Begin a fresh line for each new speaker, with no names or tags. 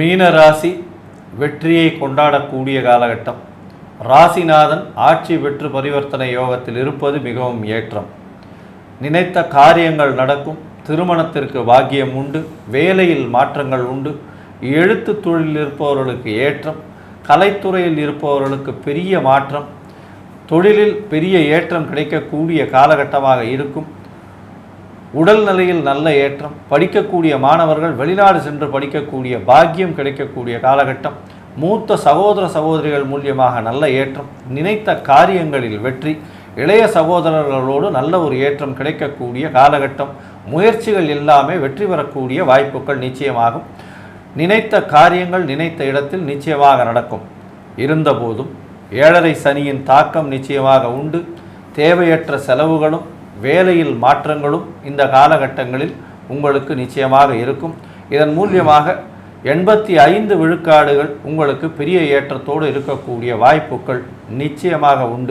மீன ராசி வெற்றியை கொண்டாடக்கூடிய காலகட்டம். ராசிநாதன் ஆட்சி வெற்று பரிவர்த்தனை யோகத்தில் இருப்பது மிகவும் ஏற்றம். நினைத்த காரியங்கள் நடக்கும் திருமணத்திற்கு பாக்கியம் உண்டு வேலையில் மாற்றங்கள் உண்டு எழுத்து தொழிலில் இருப்பவர்களுக்கு ஏற்றம் கலைத்துறையில் இருப்பவர்களுக்கு பெரிய மாற்றம் தொழிலில் பெரிய ஏற்றம் கிடைக்கக்கூடிய காலகட்டமாக இருக்கும். உடல் நிலையில் நல்ல ஏற்றம் படிக்கக்கூடிய மாணவர்கள் வெளிநாடு சென்று படிக்கக்கூடிய பாக்கியம் கிடைக்கக்கூடிய காலகட்டம் மூத்த சகோதர சகோதரிகள் மூலியமாக நல்ல ஏற்றம் நினைத்த காரியங்களில் வெற்றி இளைய சகோதரர்களோடு நல்ல ஒரு ஏற்றம் கிடைக்கக்கூடிய காலகட்டம் முயற்சிகள் எல்லாமே வெற்றி பெறக்கூடிய வாய்ப்புகள் நிச்சயமாகும். நினைத்த காரியங்கள் நினைத்த இடத்தில் நிச்சயமாக நடக்கும். இருந்தபோதும் ஏழரை சனியின் தாக்கம் நிச்சயமாக உண்டு. தேவையற்ற செலவுகளும் வேலையில் மாற்றங்களும் இந்த காலகட்டங்களில் உங்களுக்கு நிச்சயமாக இருக்கும். இதன் மூலியமாக எண்பத்தி ஐந்து விழுக்காடுகள் உங்களுக்கு பெரிய ஏற்றத்தோடு இருக்கக்கூடிய வாய்ப்புகள் நிச்சயமாக உண்டு.